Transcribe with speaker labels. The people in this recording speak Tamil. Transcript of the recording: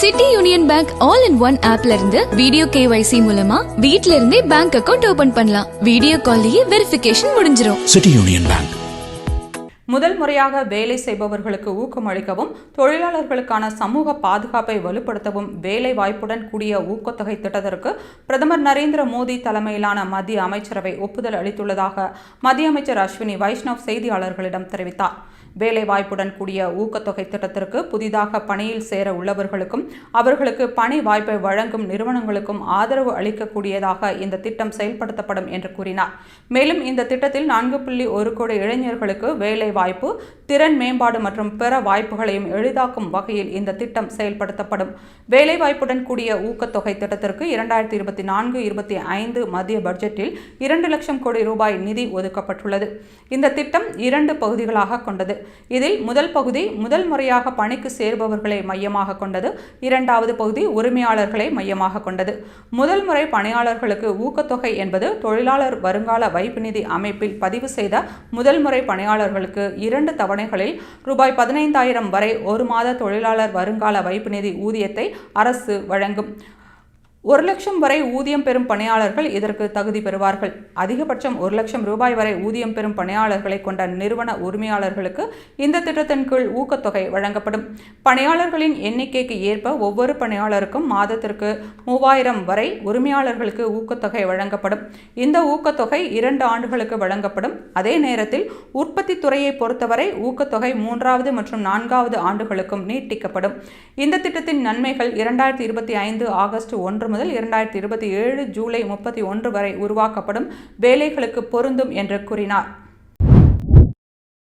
Speaker 1: City Union Bank all in one ஆப்ல இருந்து வீடியோ கேவைசி மூலமா வீட்ல இருந்தே பேங்க் அக்கவுண்ட் ஓபன் பண்ணலாம். வீடியோ கால்லயே வெரிஃபிகேஷன் முடிஞ்சிரும்.
Speaker 2: City Union Bank.
Speaker 3: முதல் முறையாக வேலை செய்பவர்களுக்கு ஊக்கமளிக்கவும் தொழிலாளர்களுக்கான சமூக பாதுகாப்பை வலுப்படுத்தவும் வேலை வாய்ப்புடன் கூடிய ஊக்கத்தொகை திட்டத்திற்கு பிரதமர் நரேந்திர மோடி தலைமையிலான மத்திய அமைச்சரவை ஒப்புதல் அளித்துள்ளதாக மத்திய அமைச்சர் அஸ்வினி வைஷ்ணவ் செய்தியாளர்களிடம் தெரிவித்தார். வேலைவாய்ப்புடன் கூடிய ஊக்கத்தொகை திட்டத்திற்கு புதிதாக பணியில் சேர உள்ளவர்களுக்கும் அவர்களுக்கு பணி வாய்ப்பை வழங்கும் நிறுவனங்களுக்கும் ஆதரவு அளிக்கக்கூடியதாக இந்த திட்டம் செயல்படுத்தப்படும் என்று கூறினார். மேலும் இந்த திட்டத்தில் நான்கு புள்ளி ஒரு கோடி இளைஞர்களுக்கு வேலைவாய்ப்பு திறன் மேம்பாடு மற்றும் பிற வாய்ப்புகளையும் எளிதாக்கும் வகையில் இந்த திட்டம் செயல்படுத்தப்படும். வேலைவாய்ப்புடன் கூடிய ஊக்கத்தொகை திட்டத்திற்கு இரண்டாயிரத்தி இருபத்தி நான்கு இருபத்தி ஐந்து மத்திய பட்ஜெட்டில் இரண்டு லட்சம் கோடி ரூபாய் நிதி ஒதுக்கப்பட்டுள்ளது. இந்த திட்டம் இரண்டு பகுதிகளாக கொண்டது. இதில் முதல் பகுதி முதல் முறையாக பணிக்கு சேர்பவர்களை மையமாக கொண்டது இரண்டாவது பகுதி உரிமையாளர்களை மையமாக கொண்டது. முதல் முறை பணியாளர்களுக்கு ஊக்கத்தொகை என்பது தொழிலாளர் வருங்கால வைப்பு நிதி அமைப்பில் பதிவு செய்த முதல் முறை பணியாளர்களுக்கு இரண்டு தவணைகளில் ரூபாய் பதினைந்தாயிரம் வரை ஒரு மாத தொழிலாளர் வருங்கால வைப்பு நிதி ஊதியத்தை அரசு வழங்கும். ஒரு லட்சம் வரை ஊதியம் பெறும் பணியாளர்கள் இதற்கு தகுதி பெறுவார்கள். அதிகபட்சம் ஒரு லட்சம் ரூபாய் வரை ஊதியம் பெறும் பணியாளர்களை கொண்ட நிறுவன உரிமையாளர்களுக்கு இந்த திட்டத்தின் கீழ் ஊக்கத்தொகை வழங்கப்படும். பணியாளர்களின் எண்ணிக்கைக்கு ஏற்ப ஒவ்வொரு பணியாளருக்கும் மாதத்திற்கு மூவாயிரம் வரை உரிமையாளர்களுக்கு ஊக்கத்தொகை வழங்கப்படும். இந்த ஊக்கத்தொகை இரண்டு ஆண்டுகளுக்கு வழங்கப்படும். அதே நேரத்தில் உற்பத்தி துறையை பொறுத்தவரை ஊக்கத்தொகை மூன்றாவது மற்றும் நான்காவது ஆண்டுகளுக்கும் நீட்டிக்கப்படும். இந்த திட்டத்தின் நன்மைகள் இரண்டாயிரத்தி இருபத்தி ஐந்து ஆகஸ்ட் ஒன்று முதல் இரண்டாயிரத்தி இருபத்தி ஏழு ஜூலை முப்பத்தி ஒன்று வரை உருவாக்கப்படும் வேலைகளுக்கு பொருந்தும் என்று கூறினார்.